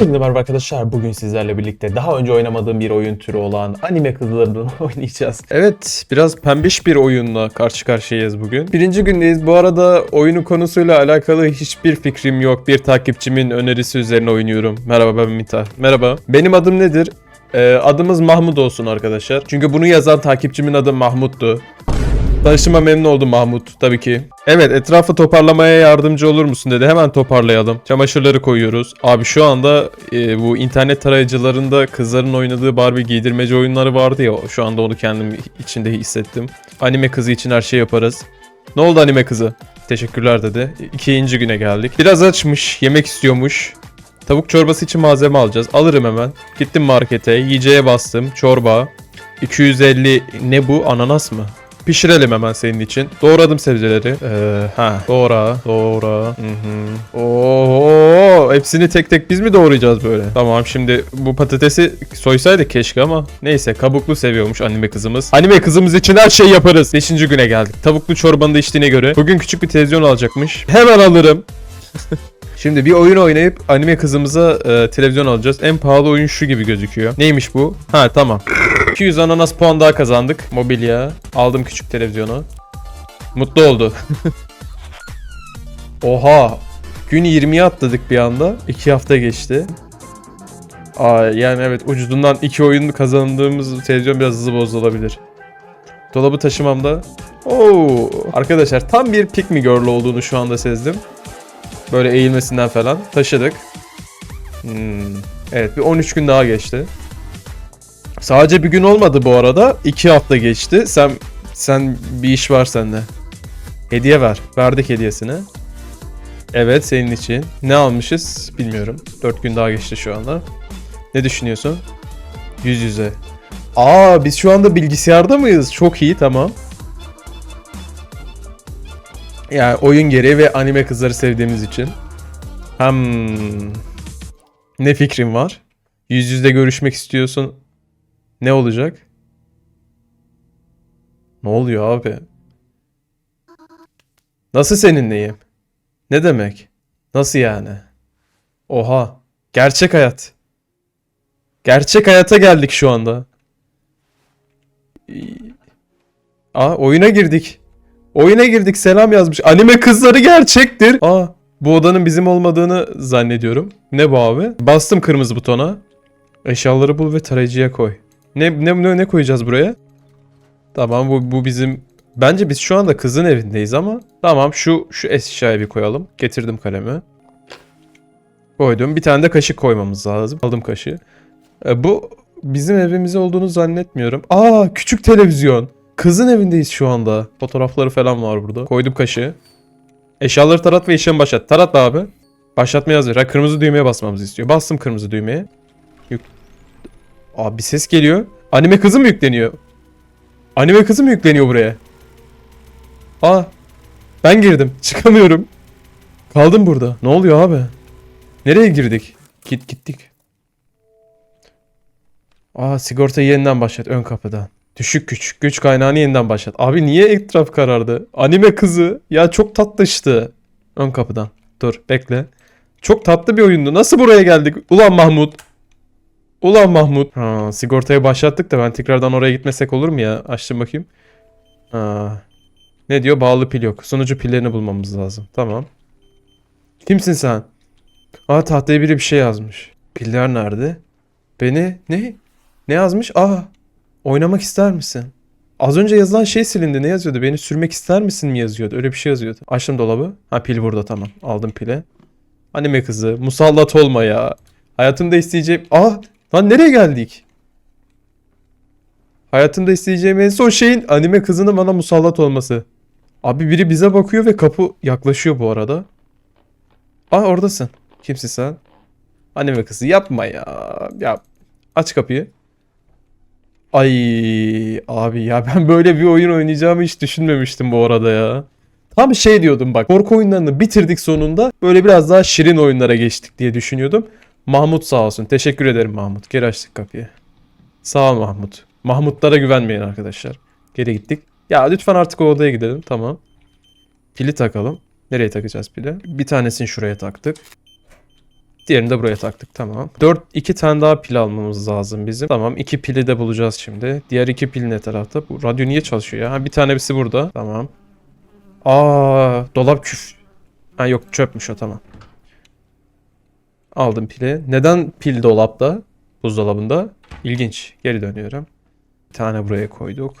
Hepinize merhaba arkadaşlar. Bugün sizlerle birlikte daha önce oynamadığım bir oyun türü olan anime kızlarını oynayacağız. Evet, biraz pembiş bir oyunla karşı karşıyayız bugün. Birinci gündeyiz. Bu arada oyunun konusuyla alakalı hiçbir fikrim yok. Bir takipçimin önerisi üzerine oynuyorum. Merhaba ben Mita. Merhaba. Benim adım nedir? Ee, adımız Mahmut olsun arkadaşlar. Çünkü bunu yazan takipçimin adı Mahmut'tu. Tanıştığıma memnun oldum Mahmut tabii ki. Evet etrafı toparlamaya yardımcı olur musun dedi. Hemen toparlayalım. Çamaşırları koyuyoruz. Abi şu anda e, bu internet tarayıcılarında kızların oynadığı Barbie giydirmece oyunları vardı ya. Şu anda onu kendim içinde hissettim. Anime kızı için her şey yaparız. Ne oldu anime kızı? Teşekkürler dedi. İkinci güne geldik. Biraz açmış, yemek istiyormuş. Tavuk çorbası için malzeme alacağız. Alırım hemen. Gittim markete, yiyeceğe bastım. Çorba. 250 ne bu? Ananas mı? Pişirelim hemen senin için. Doğradım sebzeleri. Ee, ha, doğra, doğra. Hı hı. Oo, hepsini tek tek biz mi doğrayacağız böyle? Tamam şimdi bu patatesi soysaydık keşke ama neyse kabuklu seviyormuş anime kızımız. Anime kızımız için her şey yaparız. Beşinci güne geldik. Tavuklu çorbanı da içtiğine göre bugün küçük bir televizyon alacakmış. Hemen alırım. Şimdi bir oyun oynayıp anime kızımıza e, televizyon alacağız. En pahalı oyun şu gibi gözüküyor. Neymiş bu? Ha tamam. 200 ananas puan daha kazandık. Mobilya. Aldım küçük televizyonu. Mutlu oldu. Oha. Gün 20'ye atladık bir anda. 2 hafta geçti. Aa, yani evet ucuzundan iki oyun kazandığımız televizyon biraz hızlı bozulabilir. Dolabı taşımamda. Oo, arkadaşlar tam bir pick me girl olduğunu şu anda sezdim. Böyle eğilmesinden falan taşıdık. Hmm. Evet bir 13 gün daha geçti. Sadece bir gün olmadı bu arada. 2 hafta geçti. Sen sen bir iş var sende. Hediye ver. Verdik hediyesini. Evet senin için. Ne almışız bilmiyorum. 4 gün daha geçti şu anda. Ne düşünüyorsun? Yüz yüze. Aa biz şu anda bilgisayarda mıyız? Çok iyi tamam. Yani oyun gereği ve anime kızları sevdiğimiz için. Hmm. Ne fikrin var? Yüz yüze görüşmek istiyorsun. Ne olacak? Ne oluyor abi? Nasıl seninleyim? Ne demek? Nasıl yani? Oha. Gerçek hayat. Gerçek hayata geldik şu anda. Aa oyuna girdik. Oyuna girdik selam yazmış. Anime kızları gerçektir. Aa bu odanın bizim olmadığını zannediyorum. Ne bu abi? Bastım kırmızı butona. Eşyaları bul ve tarayıcıya koy. Ne ne ne, ne koyacağız buraya? Tamam bu bu bizim Bence biz şu anda kızın evindeyiz ama tamam şu şu eşyayı bir koyalım. Getirdim kalemi. Koydum. Bir tane de kaşık koymamız lazım. Aldım kaşığı. E, bu bizim evimiz olduğunu zannetmiyorum. Aa küçük televizyon. Kızın evindeyiz şu anda. Fotoğrafları falan var burada. Koydum kaşığı. Eşyaları tarat ve işlemi başlat. Tarat abi. Başlatma yazıyor. Ha, kırmızı düğmeye basmamızı istiyor. Bastım kırmızı düğmeye. Yük... Abi bir ses geliyor. Anime kızı mı yükleniyor? Anime kızı mı yükleniyor buraya? Aa. Ben girdim. Çıkamıyorum. Kaldım burada. Ne oluyor abi? Nereye girdik? Git gittik. Aa sigortayı yeniden başlat ön kapıdan. Düşük güç. Güç kaynağını yeniden başlat. Abi niye etraf karardı? Anime kızı. Ya çok tatlı işte. Ön kapıdan. Dur bekle. Çok tatlı bir oyundu. Nasıl buraya geldik? Ulan Mahmut. Ulan Mahmut. Ha, sigortayı başlattık da ben tekrardan oraya gitmesek olur mu ya? Açtım bakayım. Ha. Ne diyor? Bağlı pil yok. Sonucu pillerini bulmamız lazım. Tamam. Kimsin sen? Aa tahtaya biri bir şey yazmış. Piller nerede? Beni ne? Ne yazmış? Aa oynamak ister misin? Az önce yazılan şey silindi. Ne yazıyordu? Beni sürmek ister misin mi yazıyordu? Öyle bir şey yazıyordu. Açtım dolabı. Ha pil burada tamam. Aldım pili. Anime kızı. Musallat olma ya. Hayatımda isteyeceğim... Aa lan nereye geldik? Hayatımda isteyeceğim en son şeyin anime kızının bana musallat olması. Abi biri bize bakıyor ve kapı yaklaşıyor bu arada. Aa oradasın. Kimsin sen? Anime kızı yapma ya. Ya aç kapıyı. Ay abi ya ben böyle bir oyun oynayacağımı hiç düşünmemiştim bu arada ya. Tam şey diyordum bak korku oyunlarını bitirdik sonunda böyle biraz daha şirin oyunlara geçtik diye düşünüyordum. Mahmut sağ olsun. Teşekkür ederim Mahmut. Geri açtık kapıyı. Sağ ol Mahmut. Mahmutlara güvenmeyin arkadaşlar. Geri gittik. Ya lütfen artık o odaya gidelim. Tamam. Pili takalım. Nereye takacağız pili? Bir tanesini şuraya taktık. Diğerini de buraya taktık tamam. 4 2 tane daha pil almamız lazım bizim. Tamam iki pili de bulacağız şimdi. Diğer iki pil ne tarafta? Bu radyo niye çalışıyor ya? Ha bir tane birisi burada. Tamam. Aa dolap küf. Ha yok çöpmüş o tamam. Aldım pili. Neden pil dolapta? Buzdolabında. İlginç. Geri dönüyorum. Bir tane buraya koyduk.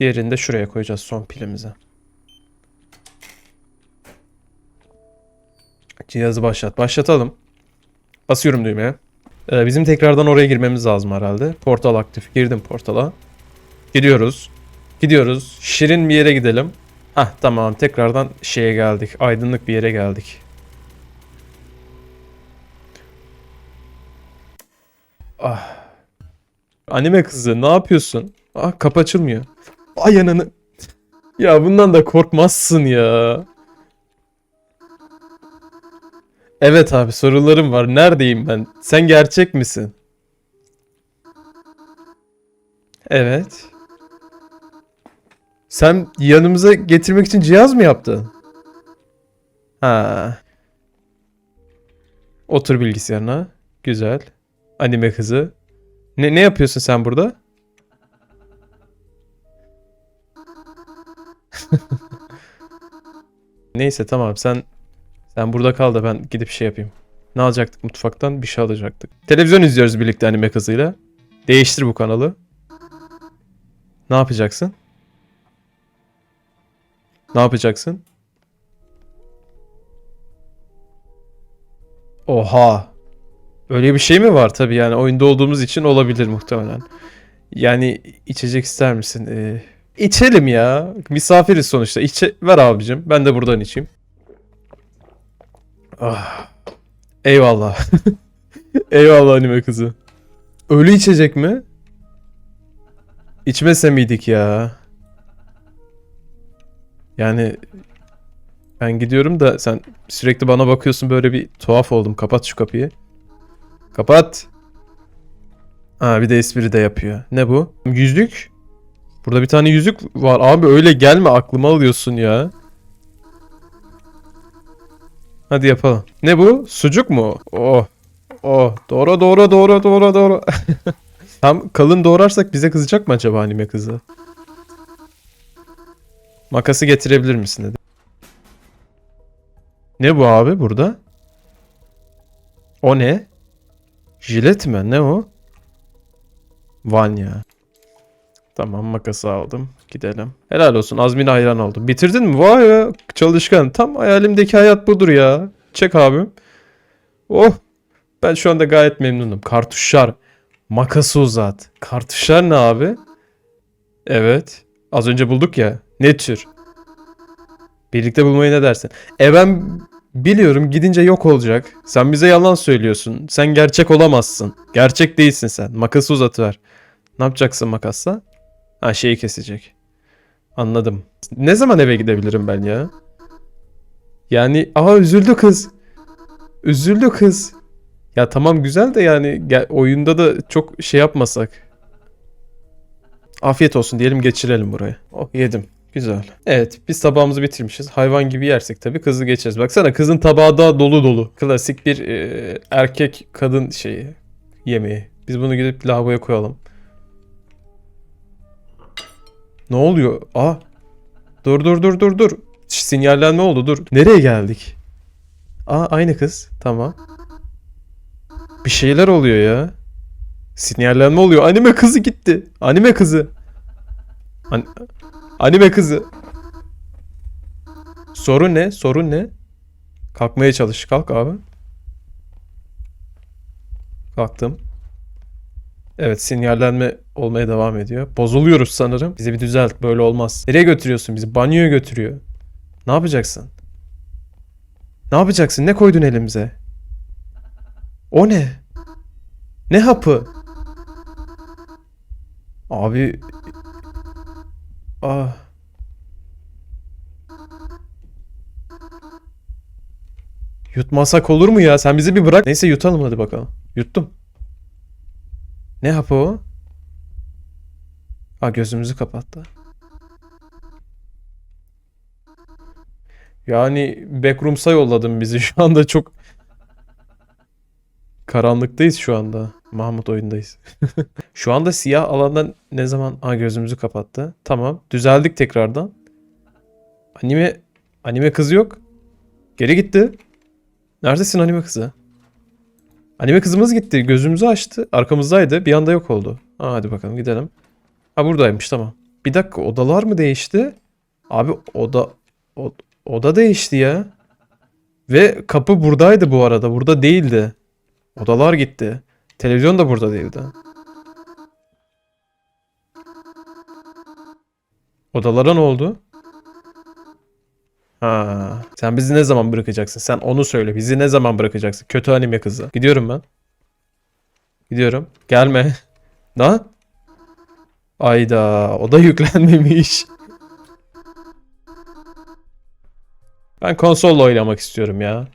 Diğerini de şuraya koyacağız son pilimize. Cihazı başlat. Başlatalım. Basıyorum düğmeye. Ee, bizim tekrardan oraya girmemiz lazım herhalde. Portal aktif. Girdim portala. Gidiyoruz. Gidiyoruz. Şirin bir yere gidelim. Ah tamam tekrardan şeye geldik. Aydınlık bir yere geldik. Ah. Anime kızı ne yapıyorsun? Ah kapı açılmıyor. Ay ananı. Ya bundan da korkmazsın ya. Evet abi sorularım var. Neredeyim ben? Sen gerçek misin? Evet. Sen yanımıza getirmek için cihaz mı yaptın? Ha. Otur bilgisayarına. Güzel. Anime kızı. Ne ne yapıyorsun sen burada? Neyse tamam sen sen burada kal da ben gidip şey yapayım. Ne alacaktık mutfaktan? Bir şey alacaktık. Televizyon izliyoruz birlikte anime kızıyla. Değiştir bu kanalı. Ne yapacaksın? Ne yapacaksın? Oha. Öyle bir şey mi var tabii yani oyunda olduğumuz için olabilir muhtemelen. Yani içecek ister misin? Ee, içelim ya. Misafiriz sonuçta. İçe ver abicim. Ben de buradan içeyim. Ah. Eyvallah. Eyvallah anime kızı. Ölü içecek mi? İçmese miydik ya? Yani ben gidiyorum da sen sürekli bana bakıyorsun böyle bir tuhaf oldum. Kapat şu kapıyı. Kapat. Ha bir de espri de yapıyor. Ne bu? Yüzük. Burada bir tane yüzük var. Abi öyle gelme aklıma alıyorsun ya. Hadi yapalım. Ne bu? Sucuk mu? Oh. Oh. Doğru doğru doğru doğru doğru. Tam kalın doğrarsak bize kızacak mı acaba anime kızı? Makası getirebilir misin dedi. Ne bu abi burada? O ne? Jilet mi? Ne o? Vanya. Tamam makası aldım. Gidelim. Helal olsun. Azmine hayran oldum. Bitirdin mi? Vay ya. Çalışkan. Tam hayalimdeki hayat budur ya. Çek abim. Oh. Ben şu anda gayet memnunum. Kartuşlar. Makası uzat. Kartuşlar ne abi? Evet. Az önce bulduk ya. Ne tür? Birlikte bulmayı ne dersin? E ben biliyorum gidince yok olacak. Sen bize yalan söylüyorsun. Sen gerçek olamazsın. Gerçek değilsin sen. Makası uzatıver. Ne yapacaksın makasla? Ha şeyi kesecek. Anladım. Ne zaman eve gidebilirim ben ya? Yani aha üzüldü kız. Üzüldü kız. Ya tamam güzel de yani oyunda da çok şey yapmasak. Afiyet olsun diyelim geçirelim buraya. Oh yedim. Güzel. Evet biz tabağımızı bitirmişiz. Hayvan gibi yersek tabii kızı geçeriz. Baksana kızın tabağı da dolu dolu. Klasik bir e, erkek kadın şeyi yemeği. Biz bunu gidip lavaboya koyalım. Ne oluyor? Aa. Dur dur dur dur dur. Sinyallenme oldu dur. Nereye geldik? Aa aynı kız. Tamam. Bir şeyler oluyor ya. Sinyallenme oluyor. Anime kızı gitti. Anime kızı. An- Anime kızı. Sorun ne? Sorun ne? Kalkmaya çalış. Kalk abi. Kalktım. Evet sinyallenme olmaya devam ediyor. Bozuluyoruz sanırım. Bizi bir düzelt. Böyle olmaz. Nereye götürüyorsun bizi? Banyoya götürüyor. Ne yapacaksın? Ne yapacaksın? Ne koydun elimize? O ne? Ne hapı? Abi... Ah... Yutmasak olur mu ya? Sen bizi bir bırak. Neyse yutalım hadi bakalım. Yuttum. Ne hapı o? Ha gözümüzü kapattı. Yani Backrooms'a yolladın bizi. Şu anda çok Karanlıktayız şu anda. Mahmut oyundayız. şu anda siyah alandan ne zaman... Aa gözümüzü kapattı. Tamam. Düzeldik tekrardan. Anime... Anime kız yok. Geri gitti. Neredesin anime kızı? Anime kızımız gitti. Gözümüzü açtı. Arkamızdaydı. Bir anda yok oldu. Aa, hadi bakalım gidelim. Ha buradaymış tamam. Bir dakika odalar mı değişti? Abi oda... o- oda değişti ya. Ve kapı buradaydı bu arada. Burada değildi. Odalar gitti. Televizyon da burada değildi. Odalara ne oldu? Ha, sen bizi ne zaman bırakacaksın? Sen onu söyle. Bizi ne zaman bırakacaksın? Kötü anime kızı. Gidiyorum ben. Gidiyorum. Gelme. Lan. Ayda. O da yüklenmemiş. Ben konsolla oynamak istiyorum ya.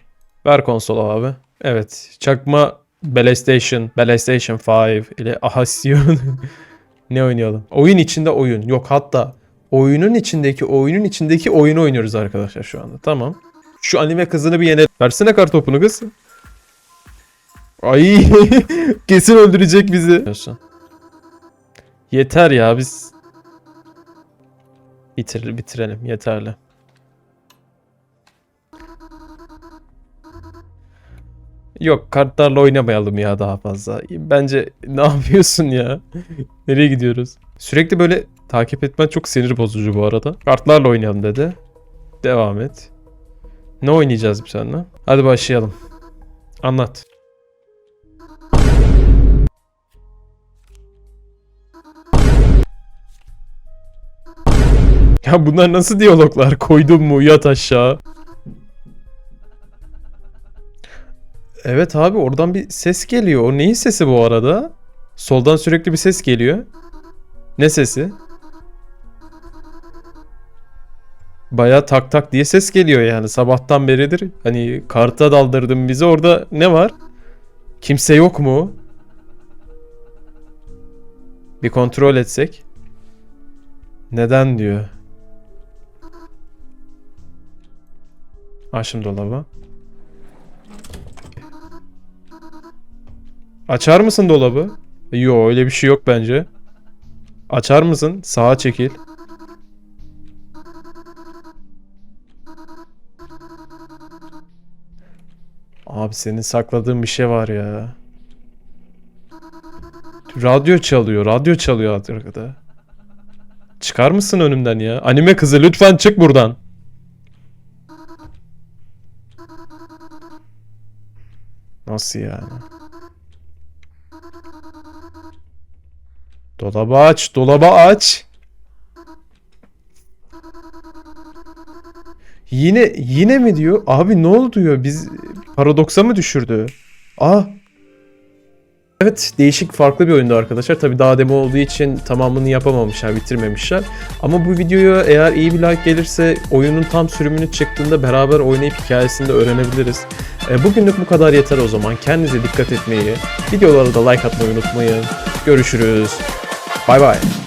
Ver konsolu abi. Evet. Çakma PlayStation, PlayStation 5 ile Ahasyon. ne oynayalım? Oyun içinde oyun. Yok hatta oyunun içindeki oyunun içindeki oyunu oynuyoruz arkadaşlar şu anda. Tamam. Şu anime kızını bir yenelim. Versene kartopunu kız. Ay kesin öldürecek bizi. Yeter ya biz bitir bitirelim yeterli. Yok kartlarla oynamayalım ya daha fazla. Bence ne yapıyorsun ya? Nereye gidiyoruz? Sürekli böyle takip etmen çok sinir bozucu bu arada. Kartlarla oynayalım dedi. Devam et. Ne oynayacağız bir seninle? Hadi başlayalım. Anlat. Ya bunlar nasıl diyaloglar? Koydum mu yat aşağı. Evet abi oradan bir ses geliyor. O neyin sesi bu arada? Soldan sürekli bir ses geliyor. Ne sesi? Baya tak tak diye ses geliyor yani sabahtan beridir. Hani karta daldırdım bizi orada ne var? Kimse yok mu? Bir kontrol etsek. Neden diyor. Açım dolabı. Açar mısın dolabı? Yo öyle bir şey yok bence. Açar mısın? Sağa çekil. Abi senin sakladığın bir şey var ya. Radyo çalıyor. Radyo çalıyor arkada. Çıkar mısın önümden ya? Anime kızı lütfen çık buradan. Nasıl yani? Dolabı aç, dolabı aç. Yine yine mi diyor? Abi ne oldu diyor? Biz paradoksa mı düşürdü? Ah. Evet değişik farklı bir oyundu arkadaşlar. Tabi daha demo olduğu için tamamını yapamamışlar, bitirmemişler. Ama bu videoya eğer iyi bir like gelirse oyunun tam sürümünü çıktığında beraber oynayıp hikayesini de öğrenebiliriz. E, bugünlük bu kadar yeter o zaman. Kendinize dikkat etmeyi, videolara da like atmayı unutmayın. Görüşürüz. Bye bye.